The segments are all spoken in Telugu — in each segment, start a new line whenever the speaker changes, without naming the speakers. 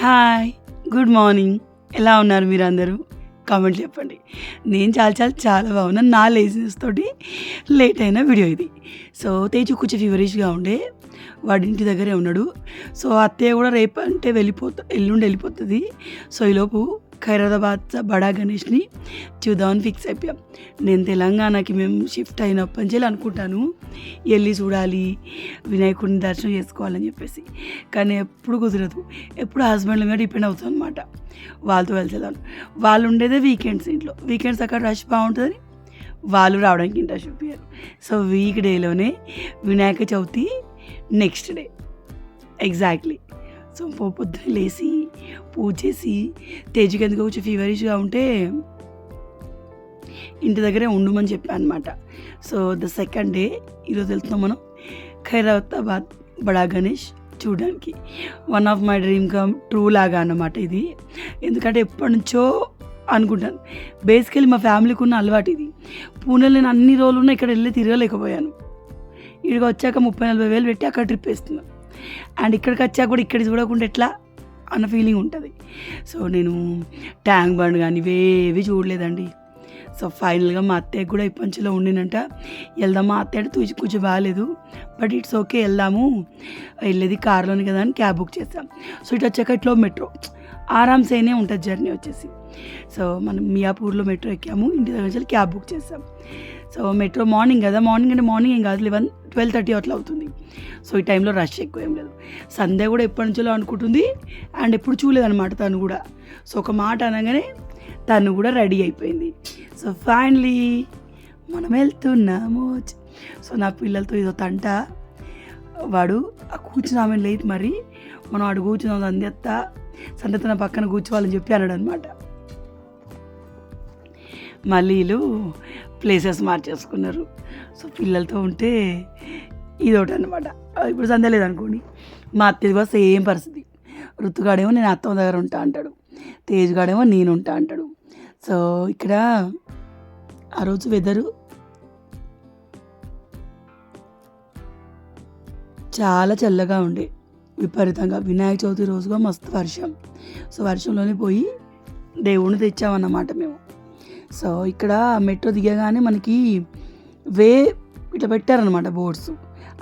Hi good morning. ఎలా ఉన్నారు మీరు అందరూ కామెంట్ చెప్పండి. నేను చాలా చాలా చాలా బాగున్నాను నా లేజినెస్ తోటి లేట్ అయిన వీడియో ఇది. సో తేజు కొంచెం ఫీవరిష్గా ఉండే. వాడి ఇంటి దగ్గరే ఉన్నాడు. సో అత్తయ్య కూడా రేపు అంటే వెళ్ళిపోతా ఎల్లుండి వెళ్ళిపోతుంది. సో ఈలోపు ఖైరదాబాద్ బడా గణేష్ని చూద్దామని ఫిక్స్ అయిపోయాం. నేను తెలంగాణకి మేము షిఫ్ట్ అయినప్పటి నుంచి అనుకుంటాను. వెళ్ళి చూడాలి వినాయకుడిని దర్శనం చేసుకోవాలని చెప్పేసి. కానీ ఎప్పుడు కుదరదు. ఎప్పుడు హస్బెండ్ మీద డిపెండ్ అవుతుంది అనమాట వాళ్ళతో వెళ్తాను వాళ్ళు ఉండేదే వీకెండ్స్ ఇంట్లో. వీకెండ్స్ అక్కడ రష్ బాగుంటుందని వాళ్ళు రావడానికి ఇంట్రెస్ట్ చూపించారు so week డేలోనే Vinayaka Chavithi next day exactly so పొద్దున లేచి పూజ చేసి తేజుకి ఎందుకు కొంచెం ఫీవరిష్గా ఉంటే ఇంటి దగ్గరే ఉండమని చెప్పాను అనమాట సో ద సెకండ్ డే ఈరోజు వెళ్తున్నాం మనం ఖైరతాబాద్ బడా గణేష్ చూడడానికి. One of my dream come true లాగా అన్నమాట ఇది. ఎందుకంటే ఎప్పటి నుంచో అనుకుంటాను. బేసికలీ మా ఫ్యామిలీకి ఉన్న అలవాటు ఇది. పూణేలో నేను అన్ని రోజులు ఉన్నా ఇక్కడ వెళ్ళి తిరగలేకపోయాను. ఇక్కడికి వచ్చాక ముప్పై నలభై వేలు పెట్టి అక్కడ ట్రిప్ వేస్తున్నాను అండ్ ఇక్కడికి వచ్చాక కూడా ఇక్కడ చూడకుండా ఎట్లా అన్న ఫీలింగ్ ఉంటుంది. సో నేను ట్యాంక్ బండ్ కానీ ఇవేవి చూడలేదండి. సో ఫైనల్గా మా అత్తయ్య కూడా ఈ పంచులో ఉండినంట వెళ్దాం మా అత్తయ్య అంటే తూచి కొంచెం బాగాలేదు. బట్ ఇట్స్ ఓకే వెళ్దాము. వెళ్ళేది కార్లోనే కదా అని క్యాబ్ బుక్ చేస్తాం సో ఇటు వచ్చాక ఇట్లో మెట్రో ఆరామ్సేనే ఉంటుంది జర్నీ వచ్చేసి. సో మనం మియాపూర్లో మెట్రో ఎక్కాము ఇంటి దగ్గర నుంచి క్యాబ్ బుక్ చేస్తాం సో మెట్రో మార్నింగ్ కదా మార్నింగ్ అంటే మార్నింగ్ ఏం కాదు లెవెన్ ట్వెల్వ్ థర్టీ అట్లా అవుతుంది. సో ఈ టైంలో రష్ ఎక్కువ ఏం లేదు. సంధ్య కూడా ఎప్పటి నుంచో అనుకుంటుంది అండ్ ఎప్పుడు చూడలేదన్నమాట తను కూడా. సో ఒక మాట అనగానే తను కూడా రెడీ అయిపోయింది. సో ఫైనలీ మనం వెళ్తున్నాము. సో నా పిల్లలతో ఇదో తంట వాడు ఆ కూర్చుని లేదు మరి మనం అడు కూర్చున్నాం సంధ్యత్త సంధ్యత నా పక్కన కూర్చోవాలని చెప్పి అన్నాడు అనమాట మళ్ళీ వీళ్ళు ప్లేసెస్ మార్చేసుకున్నారు. సో పిల్లలతో ఉంటే ఇదొకటి అనమాట ఇప్పుడు సందే లేదనుకోండి. మా అత్తది కూడా సేమ్ పరిస్థితి. ఋతుగాడేమో నేను అత్తమ్మ దగ్గర ఉంటా అంటాడు. తేజ్గాడేమో నేను ఉంటా అంటాడు. సో ఇక్కడ ఆ రోజు వెదరు చాలా చల్లగా ఉండే. విపరీతంగా వినాయక చవితి రోజుగా మస్తు వర్షం. సో వర్షంలోనే పోయి దేవుణ్ణి తెచ్చామన్నమాట మేము. సో ఇక్కడ మెట్రో దిగగానే మనకి వే ఇట్లా పెట్టారనమాట బోర్డ్స్.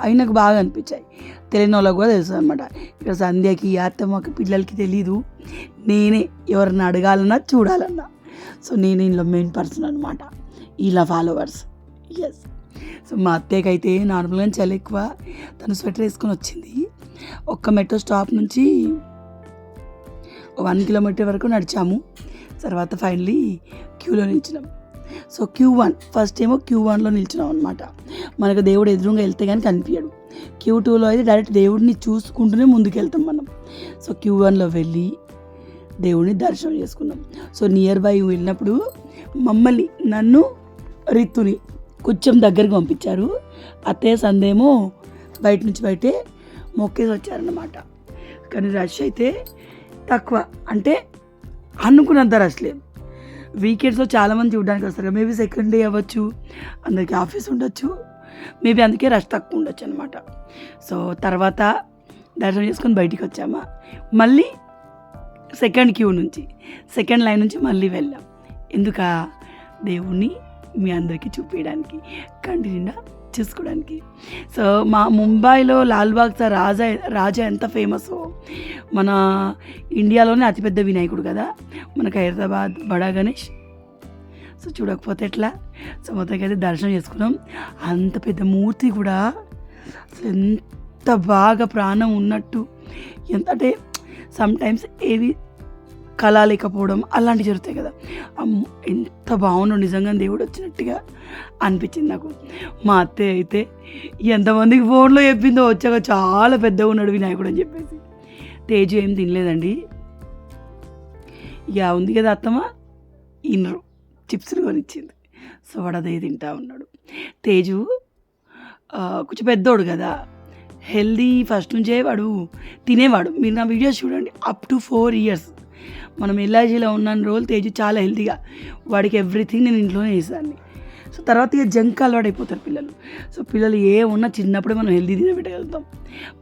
అవి నాకు బాగా అనిపించాయి. తెలియని వాళ్ళకి కూడా తెలుసు అనమాట ఇక్కడ సంధ్యకి అత్తమ్మకి పిల్లలకి తెలీదు. నేనే ఎవరిని అడగాలన్నా చూడాలన్నా. సో నేను ఇందులో మెయిన్ పర్సన్ అనమాట ఇలా ఫాలోవర్స్. ఎస్ సో మా అత్తయ్యకి అయితే నార్మల్గా చాలా ఎక్కువ. తను స్వెటర్ వేసుకొని వచ్చింది. ఒక్క మెట్రో స్టాప్ నుంచి వన్ కిలోమీటర్ వరకు నడిచాము. తర్వాత ఫైనలీ క్యూలో నిలిచినాం. సో క్యూ వన్ ఫస్ట్ ఏమో క్యూ వన్లో నిల్చున్నాం అనమాట మనకు దేవుడు ఎదురుగా వెళ్తే కానీ కనిపించడు క్యూ టూలో అయితే డైరెక్ట్ దేవుడిని చూసుకుంటూనే ముందుకెళ్తాం మనం. సో క్యూ వన్లో వెళ్ళి దేవుడిని దర్శనం చేసుకున్నాం. సో నియర్ బై వెళ్ళినప్పుడు మమ్మల్ని నన్ను రిత్తుని కొంచెం దగ్గరికి పంపించారు. అత్తయ్య సందేమో బయట నుంచి బయటే మొక్కేసి వచ్చారన్నమాట. కానీ రష్ అయితే తక్కువ. అంటే అనుకున్నంత రష్ లేదు. వీకెండ్స్లో చాలామంది చూడడానికి వస్తారు. మేబీ సెకండ్ డే అవ్వచ్చు అందరికీ ఆఫీస్ ఉండొచ్చు. మేబీ అందుకే రష్ తక్కువ ఉండొచ్చు అనమాట సో తర్వాత దర్శనం చేసుకొని బయటికి వచ్చామా? మళ్ళీ సెకండ్ క్యూ నుంచి సెకండ్ లైన్ నుంచి మళ్ళీ వెళ్ళాం. ఎందుక? దేవుణ్ణి మీ అందరికీ చూపించడానికి కంటి నిండా చూసుకోవడానికి. సో మా ముంబైలో లాల్బాగ్ సార్ రాజా రాజా ఎంత ఫేమస్. మన ఇండియాలోనే అతిపెద్ద వినాయకుడు కదా. మనకు హైదరాబాద్ బడా గణేష్. సో చూడకపోతే ఎట్లా? సో మొత్తానికి అయితే దర్శనం చేసుకున్నాం. అంత పెద్ద మూర్తి కూడా. అసలు ఎంత బాగా ప్రాణం ఉన్నట్టు. ఎంత అంటే సమ్టైమ్స్ ఏవి కళ లేకపోవడం అలాంటివి జరుగుతాయి కదా. అమ్మో ఎంత బాగుండు నిజంగా దేవుడు వచ్చినట్టుగా అనిపించింది నాకు. మా అత్తయ్య అయితే ఎంతమందికి ఫోన్లో చెప్పిందో వచ్చాక చాలా పెద్దగా ఉన్నాడు వినాయకుడు అని చెప్పేసి. తేజు ఏం తినలేదండి. ఇక ఉంది కదా అత్తమ్మ? ఇన్నరు చిప్స్లు కొనిచ్చింది. సో వాడు అదే తింటా ఉన్నాడు. తేజు కొంచెం పెద్దోడు కదా. హెల్దీ ఫస్ట్ నుంచే వాడు తినేవాడు. మీరు నా వీడియోస్ చూడండి. Up to four years. మనం ఎల్ఐజీలో ఉన్న రోజులు తేజు చాలా హెల్తీగా. వాడికి ఎవ్రీథింగ్ నేను ఇంట్లోనే వేసాన్ని సో తర్వాత ఇక జంక్ అలవాటు అయిపోతారు పిల్లలు. సో పిల్లలు ఏ ఉన్నా చిన్నప్పుడే మనం హెల్దీ తినబెట్టగలుగుతాం.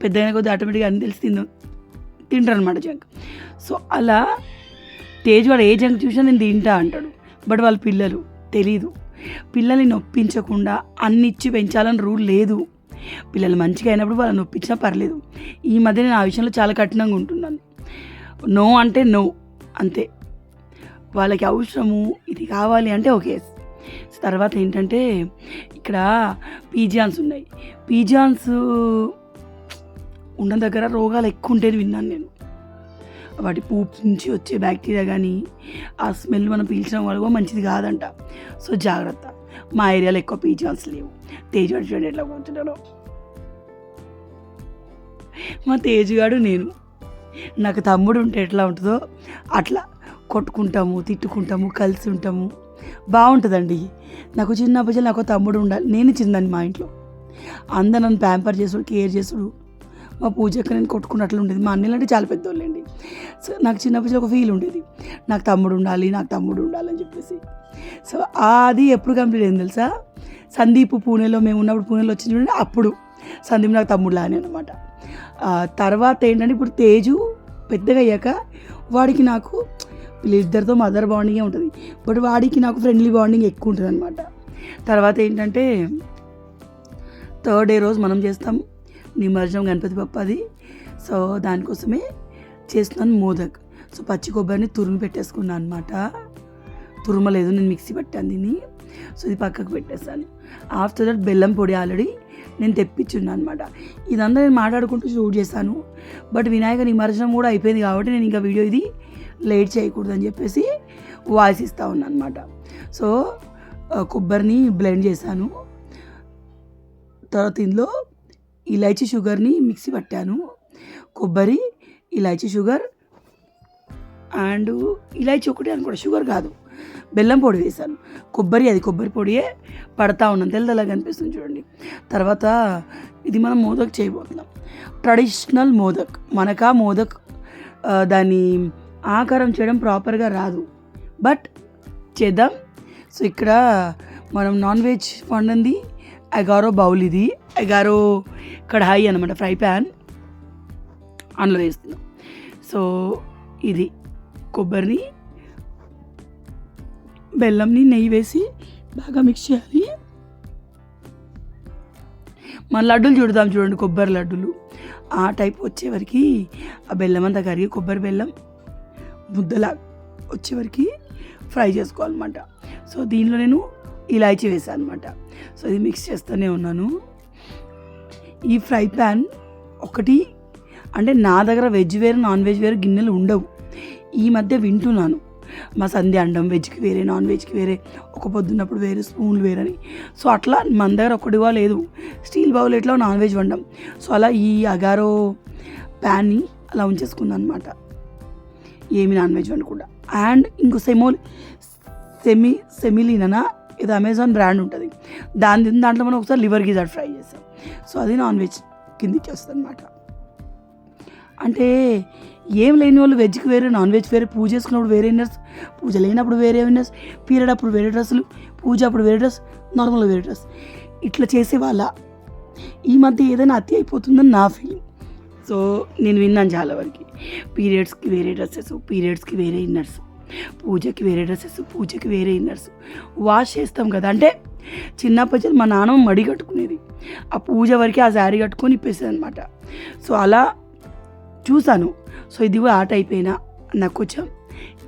పెద్దగా కొద్దిగా ఆటోమేటిక్గా అన్ని తెలిసి తిన తింటారు అనమాట జంక్. సో అలా తేజ్ వాడు ఏ జంక్ చూసినా నేను తింటా అంటాడు. బట్ వాళ్ళ పిల్లలు తెలీదు. పిల్లల్ని నొప్పించకుండా అన్ని ఇచ్చి పెంచాలని రూల్ లేదు. పిల్లలు మంచిగా అయినప్పుడు వాళ్ళని నొప్పించినా పర్లేదు. ఈ మధ్య నేను ఆ విషయంలో చాలా కఠినంగా ఉంటున్నాను. నో అంటే నో. అంతే. వాళ్ళకి అవసరము ఇది కావాలి అంటే ఓకే తర్వాత ఏంటంటే ఇక్కడ పీజియాన్స్ ఉన్నాయి. పీజియాన్స్ ఉన్న దగ్గర రోగాలు ఎక్కువ ఉంటాయని విన్నాను నేను. వాటి పూపు నుంచి వచ్చే బ్యాక్టీరియా కానీ ఆ స్మెల్ మనం పీల్చడం వల్ల కూడా మంచిది కాదంట. సో జాగ్రత్త. మా ఏరియాలో ఎక్కువ పీజియాన్స్ లేవు. తేజ్ వాడు చూడండి ఎట్లా కూర్చుంటాడో. మా తేజుగాడు నేను. నాకు తమ్ముడు ఉంటే ఎట్లా ఉంటుందో అట్లా కొట్టుకుంటాము తిట్టుకుంటాము కలిసి ఉంటాము. బాగుంటుందండి. నాకు చిన్న నుంచి నాకు ఒక తమ్ముడు ఉండాలి. నేను చిన్నదాన్ని మా ఇంట్లో. అందరు నన్ను ప్యాంపర్ చేసుడు కేర్ చేసుడు. మా పూజక్క నేను కొట్టుకున్నట్లు ఉండేది. మా అన్నలు అంటే చాలా పెద్దోళ్ళండి. సో నాకు చిన్నప్పటి నుంచి ఒక ఫీల్ ఉండేది. నాకు తమ్ముడు ఉండాలి నాకు తమ్ముడు ఉండాలి అని చెప్పేసి. సో అది ఎప్పుడు కంప్లీట్ అయింది తెలుసా? సందీప్ పూణేలో మేము ఉన్నప్పుడు పూణేలో వచ్చింది చూడండి అప్పుడు సందీప్ నాకు తమ్ముడు లానే అనమాట తర్వాత ఏంటంటే ఇప్పుడు తేజు పెద్దగా అయ్యాక వాడికి నాకు వీళ్ళిద్దరితో మదర్ బాండింగే ఉంటుంది. బట్ వాడికి నాకు ఫ్రెండ్లీ బాండింగ్ ఎక్కువ ఉంటుంది అనమాట తర్వాత ఏంటంటే థర్డ్ డే రోజు మనం చేస్తాం నిమజ్జనం గణపతి పప్పది. సో దానికోసమే చేస్తున్నాను మోదక్. సో పచ్చి కొబ్బరిని తురుము పెట్టేసుకున్నాను అనమాట తురుమలేదు నేను మిక్సీ పెట్టాను దీన్ని. సో ఇది పక్కకు పెట్టేస్తాను ఆఫ్టర్ దట్ బెల్లం పొడి ఆల్రెడీ నేను తెప్పించున్నాను అనమాట ఇదంతా నేను మాట్లాడుకుంటూ షూట్ చేశాను. బట్ వినాయక నిమజ్జనం కూడా అయిపోయింది కాబట్టి నేను ఇంకా వీడియో ఇది లేట్ చేయకూడదని చెప్పేసి వాయిస్ ఇస్తూ ఉన్నా అనమాట సో కొబ్బరిని బ్లెండ్ చేశాను. తర్వాత ఇందులో ఇలాచీ షుగర్ని మిక్సీ పట్టాను. కొబ్బరి ఇలాచీ షుగర్ అండ్ ఇలాచీ ఒకటి అనుకోండి షుగర్ కాదు. బెల్లం పొడి వేశాను. కొబ్బరి అది కొబ్బరి పొడియే పడతా ఉన్నాను. తెల్లదలా కనిపిస్తుంది చూడండి. తర్వాత ఇది మనం మోదక్ చేయబోతున్నాం. ట్రెడిషనల్ మోదక్. మనకా మోదక్ దాన్ని ఆకారం చేయడం ప్రాపర్గా రాదు. బట్ చేద్దాం. సో ఇక్కడ మనం నాన్ వెజ్ వండింది. ఎగారో బౌల్ ఇది. ఎగారో కడాయి అనమాట ఫ్రై ప్యాన్. అందులో వేస్తున్నాం. సో ఇది కొబ్బరిని బెల్లంని నెయ్యి వేసి బాగా మిక్స్ చేయాలి. మన లడ్డూలు చూడదాం చూడండి కొబ్బరి లడ్డూలు. ఆ టైప్ వచ్చేవరకు ఆ బెల్లం అంతా కరిగి కొబ్బరి బెల్లం ముద్దలా వచ్చేవరకు ఫ్రై చేసుకోవాలన్నమాట. సో దీనిలో నేను ఇలాచీ వేసాను అనమాట సో ఇది మిక్స్ చేస్తూనే ఉన్నాను. ఈ ఫ్రై ప్యాన్ ఒకటి అంటే నా దగ్గర వెజ్ వేరు నాన్ వెజ్ వేరు గిన్నెలు ఉండవు. ఈ మధ్య వింటున్నాను. మా సంధ్య అండం వెజ్కి వేరే నాన్ వెజ్కి వేరే ఒక పొద్దున్నప్పుడు వేరే స్పూన్లు వేరని సో అట్లా మన దగ్గర ఒకటిగా లేదు. స్టీల్ బౌల్ ఎట్లా నాన్ వెజ్ వండం. సో అలా ఈ అగారో ప్యాన్ని అలా ఉంచేసుకున్నాను అనమాట ఏమి నాన్ వెజ్ వండకుండా. అండ్ ఇంకో సెమో సెమి సెమిలీనా ఇది అమెజాన్ బ్రాండ్ ఉంటుంది. దాని దాంట్లో మనం ఒకసారి లివర్ గిజాడ్ ఫ్రై చేస్తాం. సో అది నాన్ వెజ్ కిందికి వస్తుంది అనమాట అంటే ఏం లేని వాళ్ళు వెజ్కి వేరే నాన్ వెజ్ వేరే పూజ చేసుకున్నప్పుడు వేరే విన్నర్స్ పూజ లేనప్పుడు వేరే విన్నర్స్ పీరియడ్ అప్పుడు వేరే డ్రెస్సులు పూజ అప్పుడు వేరే డ్రెస్ నార్మల్ వేరే డ్రెస్. ఇట్లా చేసే వాళ్ళ ఈ మధ్య ఏదైనా అతి అయిపోతుందని నా ఫీలింగ్ సో నేను విన్నాను చాలా వరకు. పీరియడ్స్కి వేరే డ్రెస్సెస్ పీరియడ్స్కి వేరే ఇన్నర్స్ పూజకి వేరే డ్రెస్సెస్ పూజకి వేరే ఇన్నర్స్ వాష్ చేస్తాం కదా. అంటే చిన్నప్పటి మా నాన్నమ్మ మడి కట్టుకునేది. ఆ పూజ వరకు ఆ శారీ కట్టుకొని ఇప్పేసేది అనమాట సో అలా చూశాను. సో ఇది కూడా ఆట అయిపోయినా నాకు కొంచెం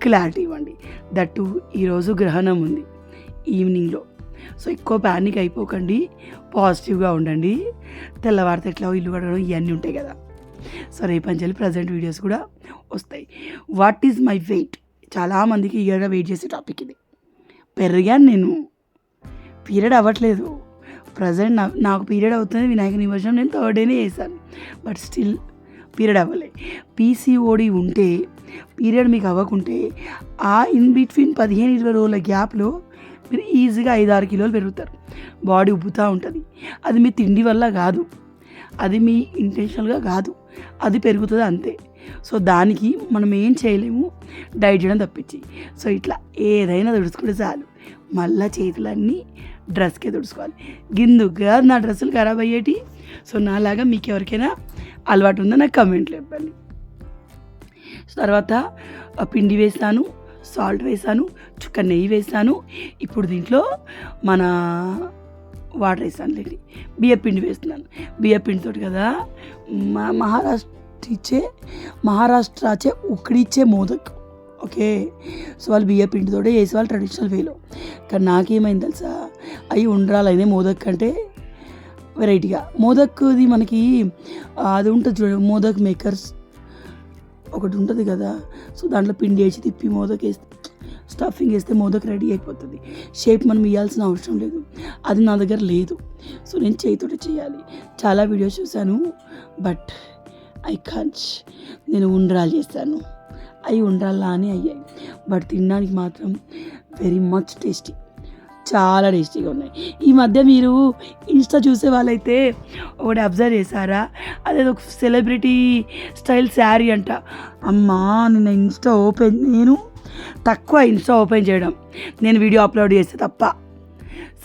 క్లారిటీ ఇవ్వండి. దట్టు ఈరోజు గ్రహణం ఉంది. ఈవినింగ్లో. సో ఎక్కువ ప్యానిక్ అయిపోకండి. పాజిటివ్గా ఉండండి. తెల్లవారితే ఎట్లా ఇల్లు కడగడం ఇవన్నీ ఉంటాయి కదా. సో రేపంచలి ప్రజెంట్ వీడియోస్ కూడా వస్తాయి. వాట్ ఈజ్ మై వెయిట్ చాలామందికి ఈగర్గా వెయిట్ చేసే టాపిక్ ఇది. పెరిగాను నేను. పీరియడ్ అవ్వట్లేదు. ప్రజెంట్ నాకు పీరియడ్ అవుతుంది. వినాయక నిమజ్జనం నేను థర్డ్ డేనే చేశాను. బట్ స్టిల్ పీరియడ్ అవ్వలే. పీసీఓడి ఉంటే పీరియడ్ మీకు అవ్వకుంటే ఆ ఇన్ బిట్వీన్ పదిహేను ఇరవై రోజుల గ్యాప్లో మీరు ఈజీగా ఐదు ఆరు కిలోలు పెరుగుతారు. బాడీ ఉబ్బుతూ ఉంటుంది. అది మీ తిండి వల్ల కాదు. అది మీ ఇంటెన్షనల్గా కాదు. అది పెరుగుతుంది అంతే. సో దానికి మనం ఏం చేయలేము? డైట్ చేయడం తప్పించి. సో ఇట్లా ఏదైనా తుడుచుకుంటే చాలు. మళ్ళీ చేతులన్నీ డ్రెస్కే తుడుచుకోవాలి. గిందుగా నా డ్రెస్సులు ఖరాబ్ అయ్యేటి? సో నాలాగా మీకు ఎవరికైనా అలవాటు ఉందో నాకు కమెంట్లు చెప్పండి. తర్వాత పిండి వేసాను సాల్ట్ వేసాను చుక్క నెయ్యి వేసాను ఇప్పుడు దీంట్లో మన వాటర్ వేసాను లేండి. బియ్య పిండి వేస్తున్నాను. బియ్యపిండితోటి కదా మా మహారాష్ట్ర ఇచ్చే మహారాష్ట్రచే ఉక్కడిచ్చే మోదక్. ఓకే. సో వాళ్ళు బియ్య పిండితోటే వేసి వాళ్ళు ట్రెడిషనల్ వేలో. కానీ నాకేమైంది తెలుసా? అవి ఉండ్రాలైనా మోదక్ కంటే వెరైటీగా. మోదక్ది మనకి అది ఉంటుంది చూడండి మోదక్ మేకర్స్ ఒకటి ఉంటుంది కదా? సో దాంట్లో పిండి వేసి తిప్పి మోదక్ వేస్తే స్టఫింగ్ వేస్తే మోదక్ రెడీ అయిపోతుంది. షేప్ మనం ఇవ్వాల్సిన అవసరం లేదు. అది నా దగ్గర లేదు. సో నేను చేతితోటి చేయాలి. చాలా వీడియోస్ చూశాను బట్ ఐ కాంచ్ నేను ఉండ్రాలు చేశాను అవి ఉండాలా అని అయ్యాయి. బట్ తినడానికి మాత్రం వెరీ మచ్ టేస్టీ చాలా టేస్టీగా ఉన్నాయి. ఈ మధ్య మీరు ఇన్స్టా చూసే వాళ్ళైతే ఒకటి అబ్జర్వ్ చేశారా? అదేదో సెలబ్రిటీ స్టైల్ శారీ అంట. అమ్మా నిన్న ఇన్స్టా ఓపెన్ నేను తక్కువ ఇన్స్టా ఓపెన్ చేయడం. నేను వీడియో అప్లోడ్ చేస్తే తప్ప.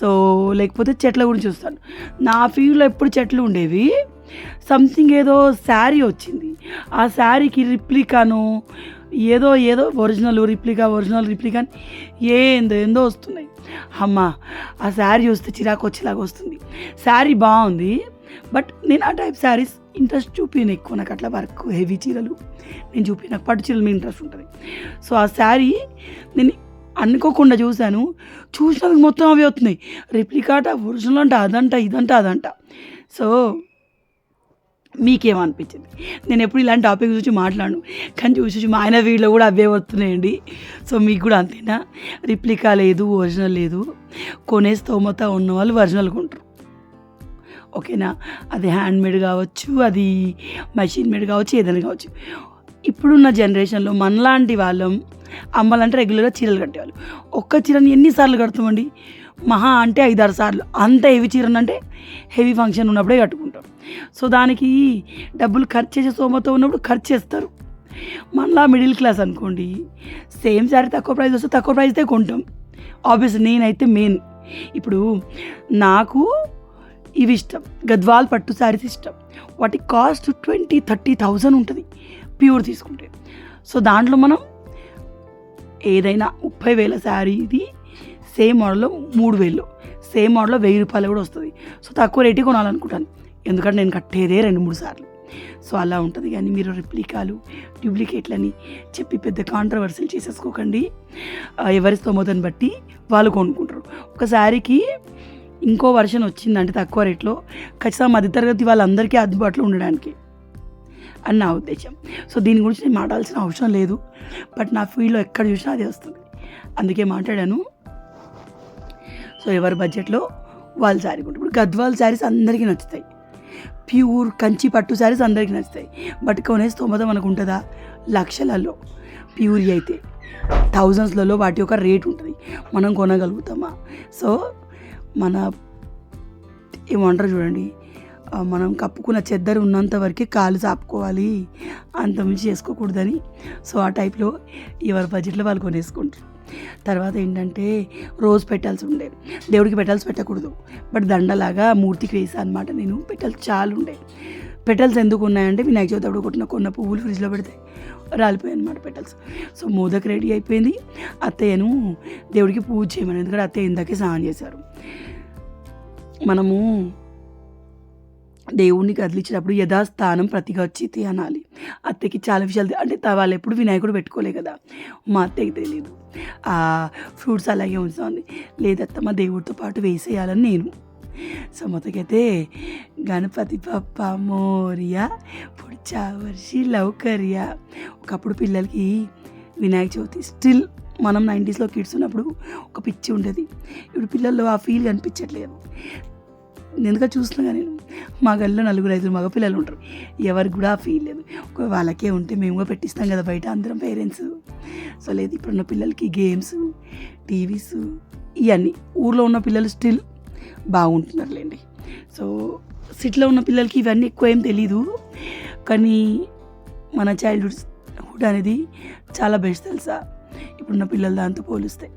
సో లేకపోతే చెట్ల గురించి చూస్తాను. నా ఫీల్డ్లో ఎప్పుడు చెట్లు ఉండేవి? సంథింగ్ ఏదో శారీ వచ్చింది. ఆ శారీకి రిప్లికాను ఏదో ఏదో ఒరిజినల్ రిప్లికా ఒరిజినల్ రిప్లికా ఏందో ఏందో వస్తున్నాయి. అమ్మ ఆ శారీ చూస్తే చిరాకు వచ్చేలాగా వస్తుంది. శారీ బాగుంది బట్ నేను ఆ టైప్ శారీస్ ఇంట్రెస్ట్ చూపిను ఎక్కువ. నాకు అట్లా వర్క్ హెవీ చీరలు నేను చూపి నాకు పట్టు చీరలు మీద ఇంట్రెస్ట్ ఉంటుంది. సో ఆ శారీ నేను అనుకోకుండా చూశాను. చూసినందుకు మొత్తం అవి వస్తున్నాయి. రిప్లికాట ఒరిజినల్ అంట అదంట ఇదంట అదంట. సో మీకేమనిపించింది? నేను ఎప్పుడు ఇలాంటి టాపిక్ చూసి మాట్లాడను. కానీ చూసి చూసి మా ఆయన వీడిలో కూడా అవే వస్తున్నాయండి. సో మీకు కూడా అంతేనా? రిప్లికా లేదు ఒరిజినల్ లేదు. కొనే స్తోమత ఉన్న వాళ్ళు ఒరిజినల్ కొంటారు. ఓకేనా? అది హ్యాండ్మేడ్ కావచ్చు అది మెషిన్ మేడ్ కావచ్చు ఏదైనా కావచ్చు. ఇప్పుడున్న జనరేషన్లో మనలాంటి వాళ్ళం అమ్మాలంటే రెగ్యులర్గా చీరలు కట్టేవాళ్ళు. ఒక్క చీరని ఎన్నిసార్లు కడతామండి? మహా అంటే ఐదారు సార్లు. అంత హెవీ చీరను అంటే హెవీ ఫంక్షన్ ఉన్నప్పుడే కట్టుకుంటాం. సో దానికి డబ్బులు ఖర్చు చేసే సోమతో ఉన్నప్పుడు ఖర్చు చేస్తారు. మళ్ళా మిడిల్ క్లాస్ అనుకోండి సేమ్ శారీ తక్కువ ప్రైస్ వస్తే తక్కువ ప్రైస్దే కొంటాం. ఆబ్వియస్ నేనైతే మెయిన్. ఇప్పుడు నాకు ఇవి ఇష్టం. గద్వాల్ పట్టు శారీస్ ఇష్టం. వాటి కాస్ట్ ట్వంటీ థర్టీ థౌజండ్ ఉంటుంది. ప్యూర్ తీసుకుంటే. సో దాంట్లో మనం ఏదైనా ముప్పై వేల శారీది సేమ్ మోడల్లో మూడు వేలు. సేమ్ మోడల్లో వెయ్యి రూపాయలు కూడా వస్తుంది. సో తక్కువ రేటే కొనాలనుకుంటాను. ఎందుకంటే నేను కట్టేదే రెండు మూడు సార్లు. సో అలా ఉంటుంది. కానీ మీరు రిప్లికాలు డూప్లికేట్లని చెప్పి పెద్ద కాంట్రవర్సీలు చేసేసుకోకండి. ఎవరి స్తోమతని బట్టి వాళ్ళు కొనుక్కుంటారు. ఒక శారీకి ఇంకో వర్షన్ వచ్చిందంటే తక్కువ రేట్లో ఖచ్చితంగా మధ్యతరగతి వాళ్ళందరికీ అందుబాటులో ఉండడానికి అని నా ఉద్దేశం. సో దీని గురించి నేను మాట్లాడాల్సిన అవసరం లేదు. బట్ నా ఫీల్డ్లో ఎక్కడ చూసినా అదే వస్తుంది. అందుకే మాట్లాడాను. సో ఎవరి బడ్జెట్లో వాళ్ళ శారీ కొంటారు. ఇప్పుడు గద్వాల్ శారీస్ అందరికీ నచ్చుతాయి. ప్యూర్ కంచి పట్టు శారీస్ అందరికీ నచ్చుతాయి. బట్ కొనే స్తోమత మనకు ఉంటుందా? లక్షలలో. ప్యూర్ అయితే. థౌజండ్స్లలో వాటి యొక్క రేట్ ఉంటుంది. మనం కొనగలుగుతామా? సో మన ఏమంటారు చూడండి. మనం కప్పుకున్న చెద్దరు ఉన్నంత వరకే కాలు చాపుకోవాలి. అంత మించి చేసుకోకూడదని. సో ఆ టైప్లో ఎవరి బడ్జెట్లో వాళ్ళు కొనేసుకుంటారు. తర్వాత ఏంటంటే రోజు పెట్టాల్సి ఉండేది దేవుడికి పెట్టాల్సి పెట్టకూడదు. బట్ దండలాగా మూర్తికి వేసాను అనమాట నేను. పెట్టాల్సి చాలా ఉండే. పెట్టల్స్ ఎందుకు ఉన్నాయంటే వినాయక చవితి అప్పుడు కొట్టిన కొన్న పువ్వులు ఫ్రిడ్జ్లో పెడితే రాలిపోయాయి అనమాట పెట్టల్స్. సో మోదక్ రెడీ అయిపోయింది. అత్తయ్యను దేవుడికి పూజ చేయమని. ఎందుకంటే అత్తయ్య ఇందాకే స్నానం చేశారు. మనము దేవుణ్ణి కదిలించినప్పుడు యథాస్థానం ప్రతిగచ్చితి అనాలి. అత్తకి చాలా విషయాలు అంటే వాళ్ళు ఎప్పుడు వినాయకుడు పెట్టుకోలే కదా. మా అత్తకి తెలియదు ఆ ఫ్రూట్స్ అలాగే ఉంచుతుంది లేదత్త మా దేవుడితో పాటు వేసేయాలని నేను. సో మొత్తకైతే గణపతి పప్ప మోరియా పుడిచా వర్షి లౌకర్య. ఒకప్పుడు పిల్లలకి వినాయక చవితి స్టిల్ మనం నైంటీస్లో కిడ్స్ ఉన్నప్పుడు ఒక పిచ్చి ఉండేది. ఇప్పుడు పిల్లల్లో ఆ ఫీల్ కనిపించట్లేదు. ఎందుకంటే చూస్తున్నా కానీ మా గల్లో నలుగురు ఐదుగురు మగ పిల్లలు ఉంటారు. ఎవరికి కూడా ఫీల్ లేదు. వాళ్ళకే ఉంటే మేము కూడా పెట్టిస్తాం కదా బయట అందరం పేరెంట్స్ సో లేదు ఇప్పుడున్న పిల్లలకి గేమ్స్ టీవీస్ ఇవన్నీ. ఊర్లో ఉన్న పిల్లలు స్టిల్ బాగుంటున్నారులేండి. సో సిటీలో ఉన్న పిల్లలకి ఇవన్నీ ఎక్కువ ఏం తెలీదు. కానీ మన చైల్డ్హుడ్ హుడ్ అనేది చాలా బెస్ట్ తెలుసా? ఇప్పుడున్న పిల్లలు దాంతో పోలిస్తే.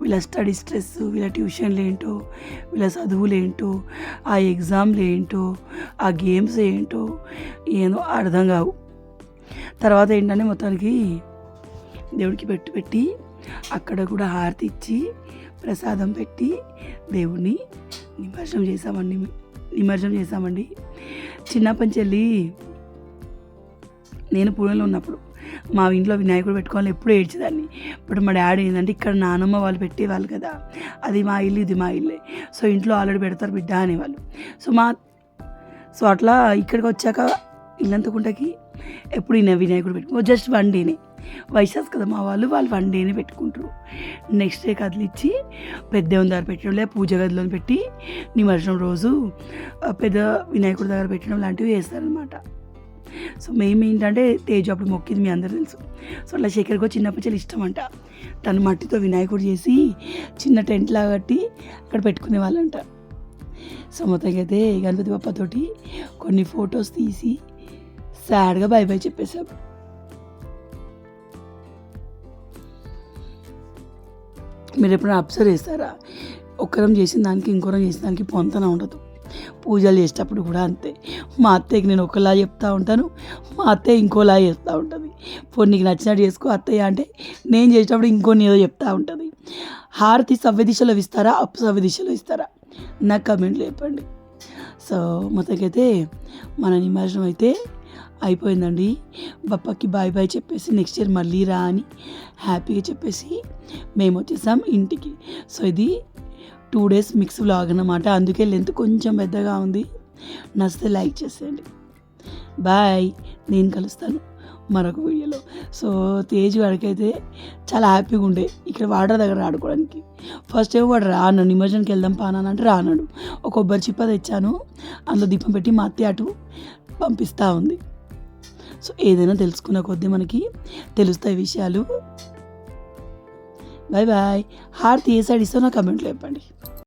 వీళ్ళ స్టడీ స్ట్రెస్ వీళ్ళ ట్యూషన్లు ఏంటో వీళ్ళ చదువులు ఏంటో ఆ ఎగ్జామ్లు ఏంటో ఆ గేమ్స్ ఏంటో ఏదో అర్థం కావు. తర్వాత ఏంటంటే మొత్తానికి దేవుడికి పెట్టు పెట్టి అక్కడ కూడా హారతి ఇచ్చి ప్రసాదం పెట్టి దేవుడిని నిమర్శనం చేసామండి నిమర్శనం చేసామండి చిన్నప్పటి చెల్లి నేను పూణెలో ఉన్నప్పుడు మా ఇంట్లో వినాయకుడు పెట్టుకోవాలి ఎప్పుడు ఏడ్చేదాన్ని. ఇప్పుడు మా డాడీ ఏంటంటే ఇక్కడ నానమ్మ వాళ్ళు పెట్టేవాళ్ళు కదా అది మా ఇల్లు ఇది మా ఇల్లే. సో ఇంట్లో ఆల్రెడీ పెడతారు బిడ్డ అనేవాళ్ళు. సో మా సో అట్లా ఇక్కడికి వచ్చాక ఇల్లంతకుంటకి ఎప్పుడు ఈయన వినాయకుడు పెట్టుకో జస్ట్ వన్ డేనే. వైశాస్ కదా మా వాళ్ళు వాళ్ళు వన్ డేనే పెట్టుకుంటారు. నెక్స్ట్ డే కదిలిచ్చి పెద్ద దగ్గర పెట్టడం లేదా పూజ గదిలో పెట్టి నిమజ్జనం రోజు పెద్ద వినాయకుడి దగ్గర పెట్టడం లాంటివి చేస్తారనమాట సో మేము ఏంటంటే తేజు అప్పుడు మొక్కింది మీ అందరూ తెలుసు. సో అట్లా శేఖర్కి చిన్నప్పటి చాలా ఇష్టం అంట తను మట్టితో వినాయకుడు చేసి చిన్న టెంట్ లాగా కట్టి అక్కడ పెట్టుకునే వాళ్ళంట. సో మొత్తంగా అయితే గణపతి బప్పతోటి కొన్ని ఫొటోస్ తీసి సాడ్గా బై బై చెప్పేశాం. మీరు ఎప్పుడైనా అబ్జర్వ్ చేస్తారా? ఒకరం చేసిన దానికి ఇంకోరం చేసిన దానికి పొంతన ఉండదు. పూజలు చేసేటప్పుడు కూడా అంతే. మా అత్తయ్యకి నేను ఒకలా చెప్తా ఉంటాను మా అత్తయ్య ఇంకోలా చేస్తూ ఉంటుంది. పొన్నికి నీకు నచ్చినట్టు చేసుకో అత్తయ్య అంటే నేను చేసేటప్పుడు ఇంకొన్ని ఏదో చెప్తా ఉంటుంది. హారతి సవ్య దిశలో ఇస్తారా అప్పు సవ్య దిశలో ఇస్తారా? నాకు కమెంట్లు చెప్పండి. సో మొత్తకైతే మన నిమజ్జనం అయితే అయిపోయిందండి. బప్పకి బాయ్ బాయ్ చెప్పేసి నెక్స్ట్ ఇయర్ మళ్ళీ రా అని హ్యాపీగా చెప్పేసి మేము వచ్చేసాం ఇంటికి. సో ఇది టూ డేస్ మిక్స్ వ్లాగ్ అనమాట అందుకే లెంత్ కొంచెం పెద్దగా ఉంది. నచ్చితే లైక్ చేసేయండి. బాయ్. నేను కలుస్తాను మరొక వీడియోలో. సో తేజ్ వాడికైతే చాలా హ్యాపీగా ఉండే. ఇక్కడ వాటర్ దగ్గర ఆడుకోవడానికి. ఫస్ట్ ఏమో వాడు రాను నిమజ్జనకి వెళ్దాం పానా అంటే రానాడు. ఒక కొబ్బరి చిప్ప తెచ్చాను. అందులో దీపం పెట్టి మా అత్తయ్య అటు పంపిస్తూ ఉంది. సో ఏదైనా తెలుసుకున్న కొద్దీ మనకి తెలుస్తాయి విషయాలు. Bye bye. హారతి ఏ సైడ్ ఇస్తావు నా కమెంట్లో చెప్పండి.